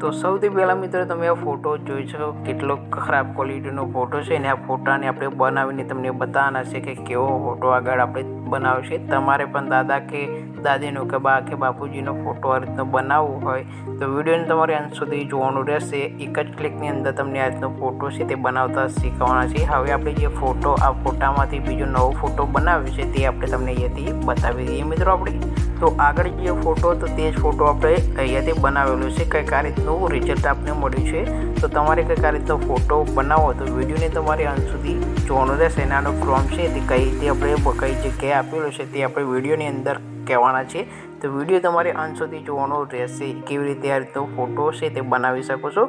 તો સૌથી પહેલાં મિત્રો તમે આ ફોટો જોઈ શકો કેટલો ખરાબ ક્વોલિટીનો ફોટો છે ને આ ફોટાને આપણે બનાવીને તમને બતાવવાના છે કે કેવો ફોટો આગળ આપણે બનાવશે તમારે પણ દાદા કે દાદીનો કે બા કે બાપુજીનો ફોટો આ રીતનો બનાવવો હોય તો વિડીયોને તમારે અંત સુધી જોવાનું રહેશે. એક જ ક્લિકની અંદર તમને આ રીતનો ફોટો છે તે બનાવતા શીખવાના છે. હવે આપણે જે ફોટો આ ફોટામાંથી બીજો નવો ફોટો બનાવ્યો છે તે આપણે તમને અહીંયાથી બતાવી દઈએ મિત્રો આપણે. તો આગળ જે ફોટો હતો તે જ ફોટો આપણે અહીંયાથી બનાવેલો છે. કંઈક આ રીતનું રિઝલ્ટ આપને મળ્યું છે. તો તમારે કંઈક આ રીતનો ફોટો બનાવો તો વિડીયોને તમારે અંત સુધી જોવાનો રહેશે અને આનો ક્રોમ છે તે કઈ રીતે આપણે કઈ જગ્યાએ આપેલો છે તે આપણે વિડીયોની અંદર કહેવાના છે. તો વીડિયો તમારે અંત સુધી જોવાનો રહેશે. કેવી રીતે આ રીતનો ફોટો છે તે બનાવી શકો છો.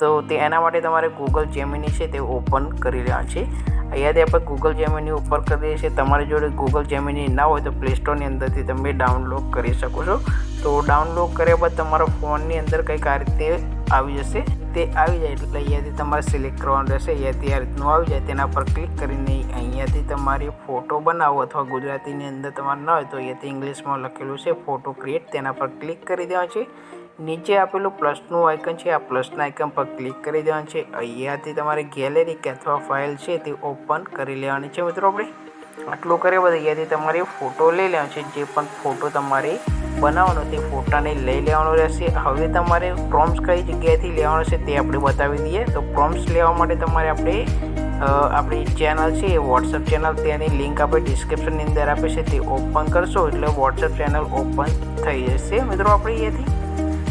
તો તે એના માટે તમારે ગૂગલ જેમિની છે તે ઓપન કરી રહ્યા છે. અહીંયાથી આપણે ગૂગલ જેમિની ઉપર કરી દઈએ છીએ. તમારી જોડે ગૂગલ જેમિની ના હોય તો પ્લે સ્ટોરની અંદરથી તમે ડાઉનલોડ કરી શકો છો. તો ડાઉનલોડ કર્યા બાદ તમારા ફોનની અંદર કંઈક આ રીતે આવી જશે. તે આવી જાય એટલે અહીંયાથી તમારે સિલેક્ટ કરવાનું રહેશે. અહીંયાથી આ રીતનું આવી જાય. તેના પર ક્લિક કરીને અહીંયાથી તમારે ફોટો બનાવો અથવા ગુજરાતીની અંદર તમારે ન હોય તો અહીંયાથી ઇંગ્લિશમાં લખેલું છે ફોટો ક્રિએટ તેના પર ક્લિક કરી દેવાનું છે. નીચે આપેલું પ્લસનું આઇકન છે, આ પ્લસના આઇકન પર ક્લિક કરી દેવાનું છે. અહીંયાથી તમારે ગેલેરી કે અથવા ફાઇલ છે તે ઓપન કરી લેવાની છે મિત્રો આપણે. આટલું કર્યા બાદ અહીંયાથી તમારે ફોટો લઈ લેવાનો છે. જે પણ ફોટો તમારે બનાવવાનો તે ફોટાને લઈ લેવાનો રહેશે. હવે તમારે પ્રોમ્સ કઈ જગ્યાએથી લેવાનો છે તે આપણે બતાવી દઈએ. તો પ્રોમ્સ લેવા માટે તમારે આપણે આપણી ચેનલ છે વોટ્સઅપ ચેનલ તેની લિંક આપણે ડિસ્ક્રિપ્શનની અંદર આપે છે, તે ઓપન કરશો, એટલે વોટ્સઅપ ચેનલ ઓપન થઈ જશે, મિત્રો, આપણે અહીંયાથી.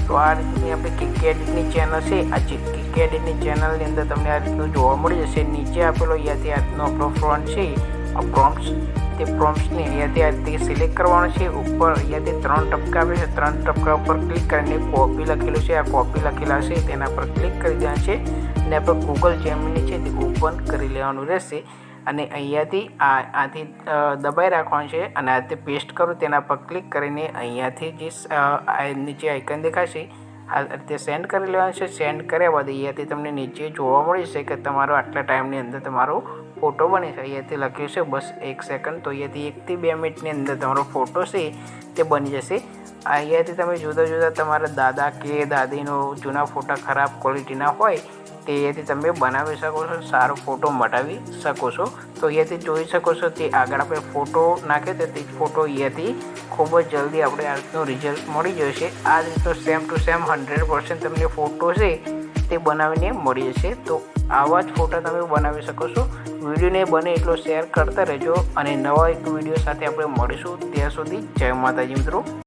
તો આ રીતની આપણે કિક ચેનલ છે, આ કિક એડિટની ચેનલની અંદર તમને આ રીતનું જોવા મળી જશે, નીચે આપેલો અહીંયાથી આજનો આપણો ફ્રોન્ટ છે આ પ્રોમ્પ્સ તે પ્રોમ્પ્સને અહીંયાથી આ રીતે સિલેક્ટ કરવાનો છે. ઉપર અહીંયાથી ત્રણ ટપકા આવે છે. ત્રણ ટપકા ઉપર ક્લિક કરીને કોપી લખેલું છે. આ કોપી લખેલા છે. તેના પર ક્લિક કરી દેવાનું છે. અને આપણે ગૂગલ જેમિની છે તે ઓપન કરી લેવાનું રહેશે. અને અહીંયાથી આ, આથી દબાઈ રાખવાનું છે. અને આ પેસ્ટ કરું. તેના પર ક્લિક કરીને અહીંયાથી જે નીચે આઇકન દેખાશે આ રીતે સેન્ડ કરી લેવાનું છે. સેન્ડ કર્યા બાદ અહીંયાથી તમને નીચે જોવા મળી છે કે તમારો આટલા ટાઈમની અંદર તમારો ફોટો બને છે. અહીંયાથી લખ્યું છે, બસ એક સેકન્ડ તો અહીંયાથી એકથી બે મિનિટની અંદર તમારો ફોટો છે તે બની જશે. અહીંયાથી તમે જુદા જુદા તમારા દાદા કે દાદીનો જૂના ફોટા ખરાબ ક્વોલિટીના હોય તે અહીંયાથી તમે બનાવી શકો છો, સારો ફોટો મટાવી શકો છો. તો અહીંયાથી જોઈ શકો છો તે આગળ આપણે ફોટો નાખે તો તે ફોટો અહીંયાથી ખૂબ જ જલ્દી આપણે આ રીતનું રિઝલ્ટ મળી જશે. આ રીતનો same to same hundred percent તમને ફોટો છે તે બનાવીને મળી જશે. તો આવા જ ફોટા તમે બનાવી શકો છો. વિડીયોને બને એટલો શેર કરતા રહેજો અને નવા એક વીડિયો સાથે આપણે મળીશું. ત્યાં સુધી જય માતાજી મિત્રો.